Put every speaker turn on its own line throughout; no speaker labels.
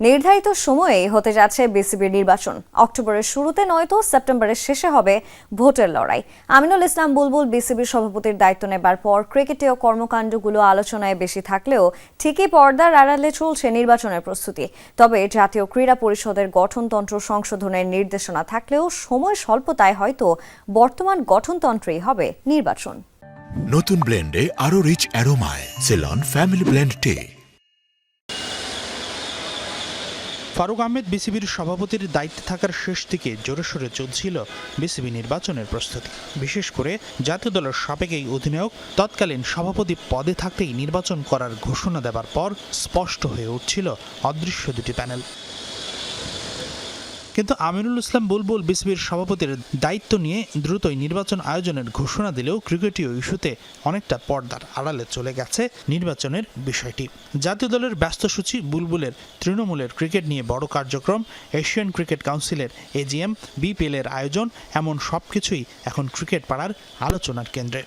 নির্ধারিত সময়ে হতে যাচ্ছে বিসিবির নির্বাচন। অক্টোবরের শুরুতে নয়তো, সেপ্টেম্বরের শেষে হবে ভোটের লড়াই। আমিনুল ইসলাম বুলবুল বিসিবির সভাপতির দায়িত্ব নেবার পর ক্রিকেটীয় কর্মকাণ্ডগুলো আলোচনায় বেশি থাকলেও ঠিকই পর্দার আড়ালে চলছে নির্বাচনের প্রস্তুতি। তবে জাতীয় ক্রীড়া পরিষদের গঠনতন্ত্র সংশোধনের নির্দেশনা থাকলেও সময় স্বল্পতায় হয়তো বর্তমান গঠনতন্ত্রেই হবে নির্বাচন।
নতুন ব্লেন্ডে আরও rich অ্যারোমায়, Ceylon, family blend tea.
Faruk Ahmed বিসিবির সভাপতির দায়িত্বে থাকার শেষ দিকে জোরে সোরে চলছিল বিসিবি নির্বাচনের প্রস্তুতি। বিশেষ করে জাতীয় দলের সাবেক এই অধিনায়ক তৎকালীন সভাপতি পদে থাকতেই নির্বাচন করার ঘোষণা দেবার পর স্পষ্ট হয়ে উঠছিল অদৃশ্য দুটি প্যানেল। কিন্তু আমিনুল ইসলাম বুলবুল বিসিবির সভাপতির দায়িত্ব নিয়ে দ্রুতই নির্বাচন আয়োজনের ঘোষণা দিলেও ক্রিকেটীয় ইস্যুতে অনেকটা পর্দার আড়ালে চলে গেছে নির্বাচনের বিষয়টি। জাতীয় দলের ব্যস্ত সূচি, বুলবুলের তৃণমূলের ক্রিকেট নিয়ে বড় কার্যক্রম, এশিয়ান ক্রিকেট কাউন্সিলের এজিএম বিপিএল এর আয়োজন, এমন সবকিছুই এখন ক্রিকেট পাড়ার আলোচনার কেন্দ্রে।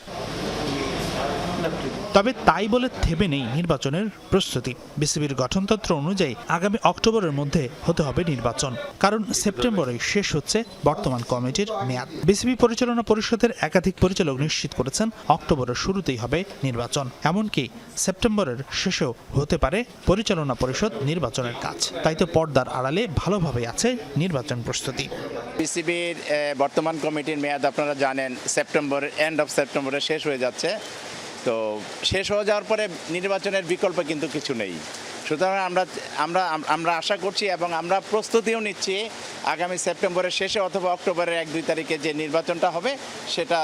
তবে তাই বলে থেমে নেই নির্বাচনের প্রস্তুতি। বিসিবির গঠনতন্ত্র অনুযায়ী আগামী অক্টোবরের মধ্যে হতে হবে নির্বাচন কারণ সেপ্টেম্বরে শেষ হচ্ছে বর্তমান কমিটির মেয়াদ। বিসিবি পরিচালনা পরিষদের একাধিক পরিচালক নিশ্চিত করেছেন অক্টোবরের শুরুতেই হবে নির্বাচন। এমনকি সেপ্টেম্বরের শেষেও হতে পারে পরিচালনা পরিষদ নির্বাচনের কাজ। তাই তো পর্দার আড়ালে ভালোভাবে আছে নির্বাচন প্রস্তুতি।
বিসিবির বর্তমান কমিটির মেয়াদ আপনারা জানেন সেপ্টেম্বর এন্ড অফ সেপ্টেম্বরে শেষ হয়ে যাচ্ছে। তো শেষ হয়ে যাওয়ার পরে নির্বাচনের বিকল্প কিন্তু কিছু নেই। সুতরাং আমরা আমরা আমরা আশা করছি এবং আমরা প্রস্তুতিও নিচ্ছি আগামী সেপ্টেম্বরের শেষে অথবা অক্টোবরের এক দুই তারিখে যে নির্বাচনটা হবে, সেটা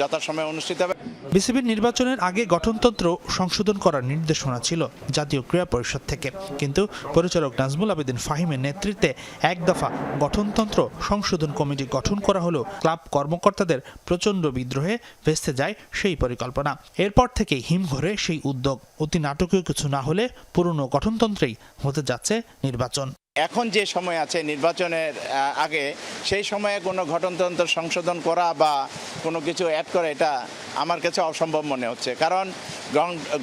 যথাসময়ে অনুষ্ঠিত হবে।
বিসিবির নির্বাচনের আগে গঠনতন্ত্র সংশোধন করার নির্দেশনা ছিল জাতীয় ক্রীড়া পরিষদ থেকে। কিন্তু পরিচালক নাজমুল আবেদিন ফাহিমের নেতৃত্বে এক দফা গঠনতন্ত্র সংশোধন কমিটি গঠন করা হলেও ক্লাব কর্মকর্তাদের প্রচণ্ড বিদ্রোহে ভেস্তে যায় সেই পরিকল্পনা। এরপর থেকে হিমঘরে সেই উদ্যোগ। অতি নাটকীয় কিছু না হলে পুরনো গঠনতন্ত্রেই হতে যাচ্ছে নির্বাচন।
এখন যে সময় আছে নির্বাচনের আগে, সেই সময়ে কোনো ঘটনতন্ত্র সংশোধন করা বা কোনো কিছু অ্যাড করা, এটা আমার কাছে অসম্ভব মনে হচ্ছে। কারণ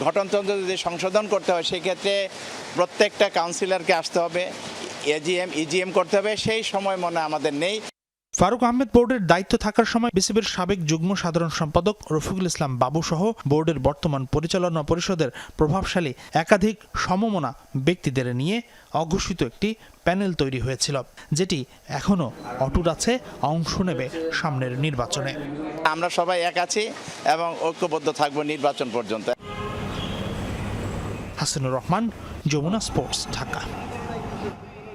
ঘটনতন্ত্র যদি সংশোধন করতে হয়, সেক্ষেত্রে প্রত্যেকটা কাউন্সিলরকে আসতে হবে এজিএম ইজিএম করতে হবে, সেই সময় মনে আমাদের নেই।
ফারুক আহমেদ বোর্ডের দায়িত্ব থাকার সময় বিসিবির সাবেক যুগ্ম সাধারণ সম্পাদক রফিকুল ইসলাম বাবু সহ বোর্ডের বর্তমান পরিচালনা পরিষদের প্রভাবশালী একাধিক সমমনা ব্যক্তিদের নিয়ে অঘোষিত একটি প্যানেল তৈরি হয়েছিল যেটি এখনও অটুট আছে অংশ নেবে সামনের নির্বাচনে।
আমরা সবাই এক আছি এবং ঐক্যবদ্ধ থাকব নির্বাচন পর্যন্ত।
হাসিনুর রহমান যমুনা স্পোর্টস ঢাকা।